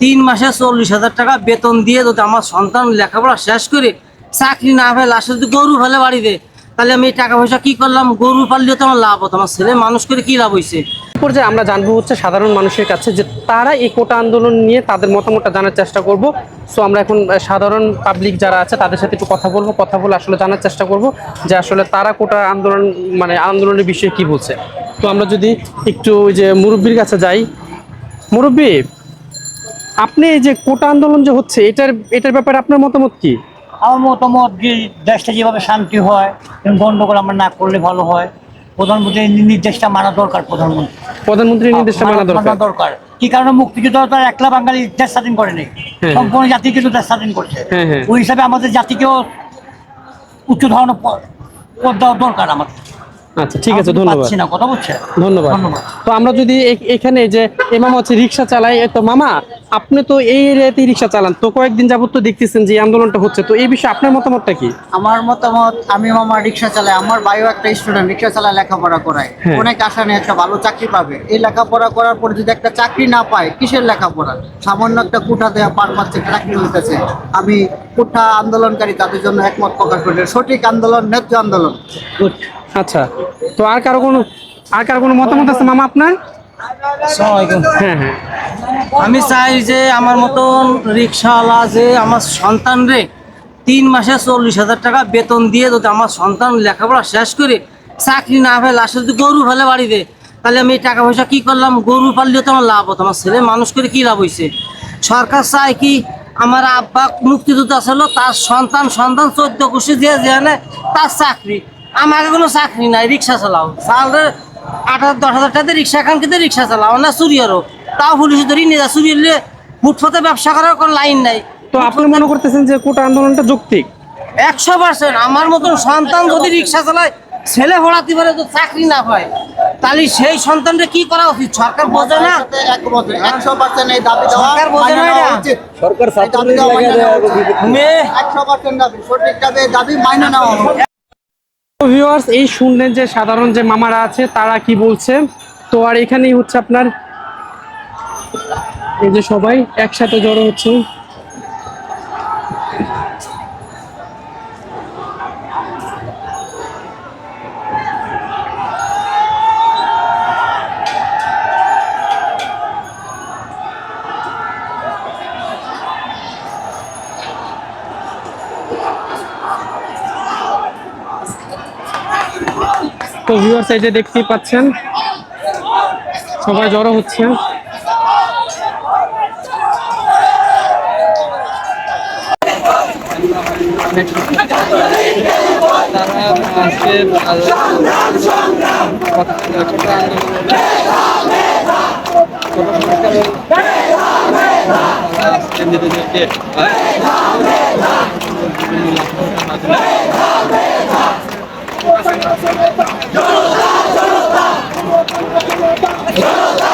তিন মাসে চল্লিশ হাজার টাকা বেতন দিয়ে যদি আমার সন্তান লেখাপড়া শেষ করে চাকরি না হয় লাস্টে যদি গরু ফেলে বাড়িতে, তাহলে আমি টাকা পয়সা কি করলাম? গরু পাললেও তো আমার লাভ হতো, আমার ছেলে মানুষ করে কি লাভ হয়েছে পর্যায়ে আমরা জানব হচ্ছে সাধারণ মানুষের কাছে যে তারা এই কোটা আন্দোলন নিয়ে তাদের মতামতটা জানার চেষ্টা করব। সো আমরা এখন সাধারণ পাবলিক যারা আছে, তাদের সাথে একটু কথা বলব। কথা বলে আসলে জানার চেষ্টা করব যে আসলে তারা কোটা আন্দোলন মানে আন্দোলনের বিষয়ে কি বলছে। তো আমরা যদি একটু ওই যে মুরব্বীর কাছে যাই। মুরব্বী, আপনি এই যে কোটা আন্দোলন যে হচ্ছে, এটার এটার ব্যাপারে আপনার মতামত কি? আমার মতামত দেশটা যেভাবে শান্তি হয় গন্ডগোল আমরা না করলে ভালো হয় প্রধানমন্ত্রীর নির্দেশটা মানা দরকার প্রধানমন্ত্রী। প্রধানমন্ত্রীর নির্দেশটা মানা দরকার? দরকার। কি কারণে মুক্তিযুদ্ধ তো আর একলা বাঙালি দেশ স্বাধীন করেনি হ্যাঁ। সম্পূর্ণ জাতি কিন্তু দেশ স্বাধীন করছে। হ্যাঁ, হ্যাঁ। ওই হিসাবে আমাদের জাতিকেও উচ্চ ধরনের পদ দেওয়া দরকার আমাদের। আচ্ছা ঠিক আছে ধন্যবাদ। কথা বলছে? ধন্যবাদ। তো আমরা যদি এখানে যে এমাম হচ্ছে রিক্সা চালাই এ তো মামা আপনি তো এই এরিয়াতে রিক্সা চালান। তো কয়েকদিন যাবত তো দেখতেছেন যে আন্দোলনটা হচ্ছে। তো এই বিষয়ে আপনার মতামতটা কি? আমার মতামত আমি আমার রিক্সা চালাই। আমার ভাইও একটা স্টুডেন্ট রিক্সা চালায় লেখাপড়া করায়। হ্যাঁ। অনেক আশা নিয়ে একটা ভালো চাকরি পাবে। এই লেখাপড়া করার পরে যদি একটা চাকরি না পায় কিসের লেখাপড়া? সামান্য একটা কুঠা দেওয়া পার পাচ্ছে চাকরি হইতেছে। আমি কুঠা আন্দোলনকারী তাদের জন্য একমত প্রকাশ করি। সঠিক আন্দোলন ন্যায্য আন্দোলন। আচ্ছা। তো আর কারও কোনো আর কারও কোনো মতামত আছে মামা আপনার? হ্যাঁ হ্যাঁ। আমি চাই যে আমার মতন রিক্সাওয়ালা যে আমার সন্তান রে তিন মাসে চল্লিশ হাজার টাকা বেতন দিয়ে যদি আমার সন্তান লেখাপড়া শেষ করে চাকরি না হয় লাস্টে যদি গরু ফেলে বাড়িতে তাহলে আমি টাকা পয়সা কি করলাম? গরু পাললেও তো আমার লাভ হতো আমার ছেলে মানুষ করে কি লাভ হয়েছে সরকার চায় কি আমার আব্বা মুক্তিযোদ্ধা ছিল তার সন্তান সন্তান চোদ্দ দিয়ে যেখানে তার চাকরি। আমাকে কোনো চাকরি নাই রিক্সা চালাও। সালে আট হাজার দশ হাজার টাকা রিক্সা খান কিন্তু রিক্সা চালাও না চুরিয়ারও তাও পুলিশ ধরি নিয়ে যা চুরি হলে ফুটপাতে ব্যবসা করার কোনো লাইন নাই। তো আপনি মনে করতেছেন যে কোটা আন্দোলনটা যৌক্তিক? একশো পার্সেন্ট। আমার মতন সন্তান যদি রিক্সা চালায় ছেলে পড়াতে পারে তো চাকরি না পায় তাহলে সেই সন্তানটা কি করা উচিত? সরকার বোঝে না? সরকার বোঝে মাইনে না নেওয়া ভিউয়ার্স, এই শুনলেন যে সাধারণ যে মামারা আছে, তারা কি বলছে? তো আর এখানেই হচ্ছে আপনার, এই যে সবাই একসাথে জড়ো হচ্ছে। তো ভিউয়ার সাইজে দেখতেই পাচ্ছেন সবাই জড়ো হচ্ছে। তারা আজকে জনতা